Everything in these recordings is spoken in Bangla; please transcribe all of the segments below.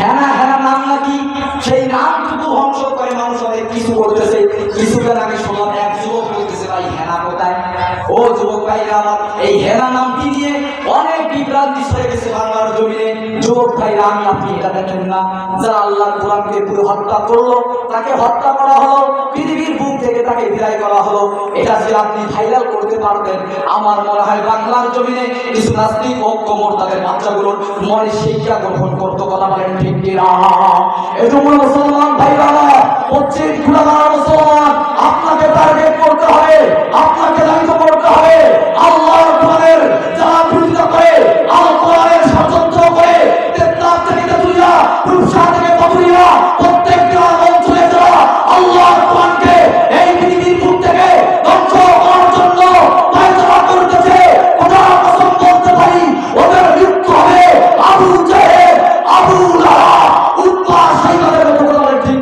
হেনা হেনা নাম নাকি? সেই নাম শুধু ধ্বংস করে মানুষ অনেক কিছু করতেছে। কিছুদিন আগে শোনার এক যুবক বলতেছে, ভাই হেনা কোথায়? ও যুবক ভাইরা আমার এই হেনা নামটি নিয়ে অনেক বিভ্রান্তি হয়ে গেছে বাংলার জমিনে। যুবক ভাইরা আমি আপনি এটা দেখেন না। যারা আল্লাহ কোরআনকে পুরো হত্যা করল তাকে হত্যা করা হলো, পৃথিবীর বুক থেকে তাকে বিদায় করা হলো। এটা যে আপনি ভাইরাল করতে পারতেন, আমার মনে হয় বাংলার জমিনে তাদের বাচ্চাগুলোর মনে শিক্ষা গ্রহণ করতো কথা বলেন মুসলমান খুলাবার মুসলমান, আপনাকে টার্গেট করতে হবে।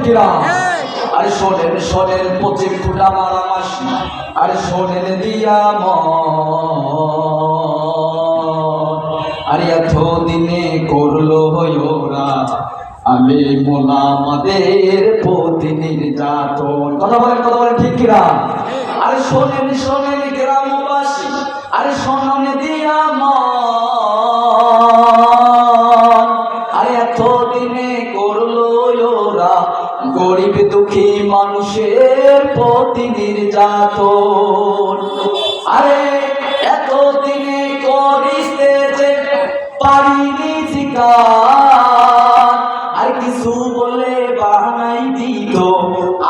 কিনা আরে শোনেন শোনেন পশ্চিম ফুটা মারা মাসি আরে শোনেন দিয়া মন। আরে এত দিনে করল ওরা। আমি মোলামাদের প্রতি নির্যাতন কথা বলেন কথা বলেন ঠিক কিনা? আরে শোনেন শোনেন। গরিব দুঃখী মানুষের প্রতি নির্যাতন। আরে এত দিনে করিতে যে পারিনি আর কিছু বলে বাহানাই দিত,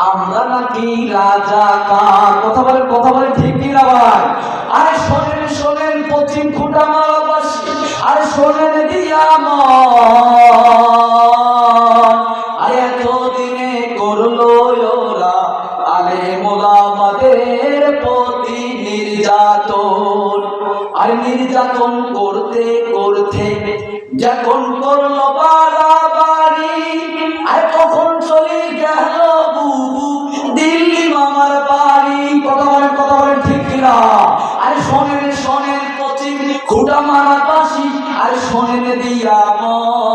আমরা নাকি রাজা কার কথা বলেন কথা বলেন ঠিক কিনা ভাই? আরে, শোনেন শোনেন, পশ্চিম খুঁটা মালাবাসী আরে, শোনেন দিয়া মন করল নির্যাতন। করতে করতে যখন করল বাড়াবাড়ি, আর তখন চলে গেল বুবু, দিল্লি মামার বাড়ি। কথা বলেন কথা বলেন ঠিক কিনা? আর শোনেন শোনেন পশ্চিম খুঁটা মারা বাসি আর শোনেন দিয়া মন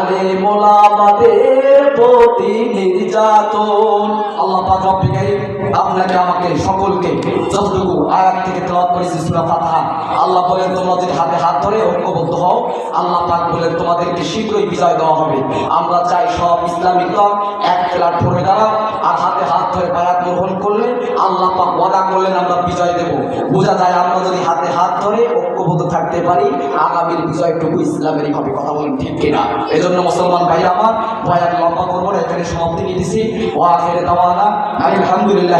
আলে মোলাবাদের প্রতি নির্যাতন। আল্লাহ পাক রব্বিল কারীম আপনাকে আমাকে সকলকে যতটুকু আয়াত থেকে তেলাওয়াত করেছি সূরা ফাতিহা, আল্লাহ বলেন, তোমরা যদি হাতে হাত ধরে ঐক্যবদ্ধ হও, আল্লাহ পাক বলেন, তোমাদেরকে শীঘ্রই বিজয় দেওয়া হবে। আমরা চাই সব ইসলামিক দল এক প্ল্যাটফর্মে দাঁড়াও আর হাতে হাত ধরে বায়াত গ্রহণ করলে আল্লাহ পাক ওয়াদা করলেন, আমরা বিজয় দেব। বোঝা যায় আমরা যদি হাতে হাত ধরে ঐক্যবদ্ধ থাকতে পারি, আগামীর বিজয়টুকু ইসলামেরই হবে। কথা বলেন ঠিক কিনা? এই জন্য মুসলমান ভাই আমার ভয়ান লম্বা করব এখানে সমাপ্তি নিয়ে দিছি ও আখেরে দাওয়ানা, আলহামদুলিল্লাহ